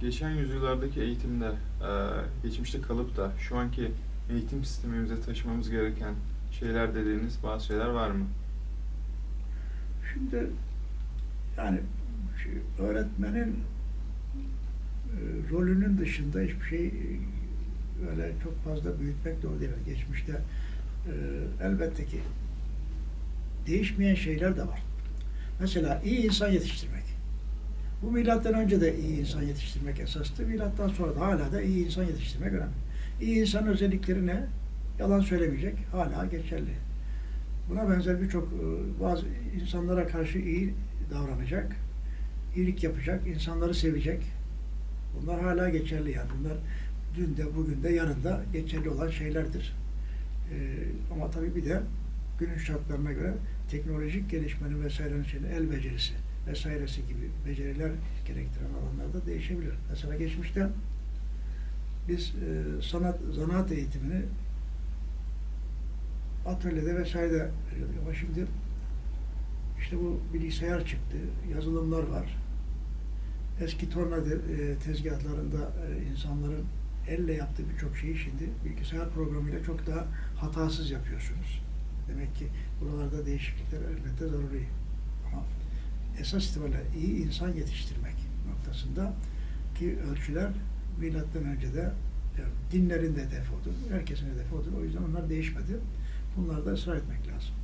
Geçen yüzyıllardaki eğitimde geçmişte kalıp da şu anki eğitim sistemimize taşımamız gereken şeyler dediğiniz bazı şeyler var mı? Şimdi yani öğretmenin e, rolünün dışında hiçbir şey e, öyle çok fazla büyütmek doğru değil. Geçmişte e, elbette ki değişmeyen şeyler de var. Mesela iyi insan yetiştirmek. Bu milattan önce de iyi insan yetiştirmek esastı. Milattan sonra da hala da iyi insan yetiştirmek önemli. İyi insan özellikleri ne? Yalan söylemeyecek. Hala geçerli. Buna benzer birçok e, bazı insanlara karşı iyi davranacak, iyilik yapacak, insanları sevecek. Bunlar hala geçerli yani. Bunlar dün de bugün de yarın da geçerli olan şeylerdir. E, ama tabii bir de günün şartlarına göre teknolojik gelişmenin vesairenin şeyini, el becerisi vesairesi gibi beceriler gerektiren alanlarda değişebilir. Mesela geçmişte biz e, sanat, zanaat eğitimini atölyede vesairede veriyorduk. Ama şimdi işte bu bilgisayar çıktı, yazılımlar var. Eski torna e, tezgahlarında e, insanların elle yaptığı birçok şeyi şimdi bilgisayar programıyla çok daha hatasız yapıyorsunuz. Demek ki buralarda değişiklikler elbette zaruri. Ama esas itibariyle iyi insan yetiştirmek noktasında ki ölçüler milattan önce de yani dinlerin de hedefi odur, herkesin hedefi odur. O yüzden onlar değişmedi. Bunlarda ısrar etmek lazım.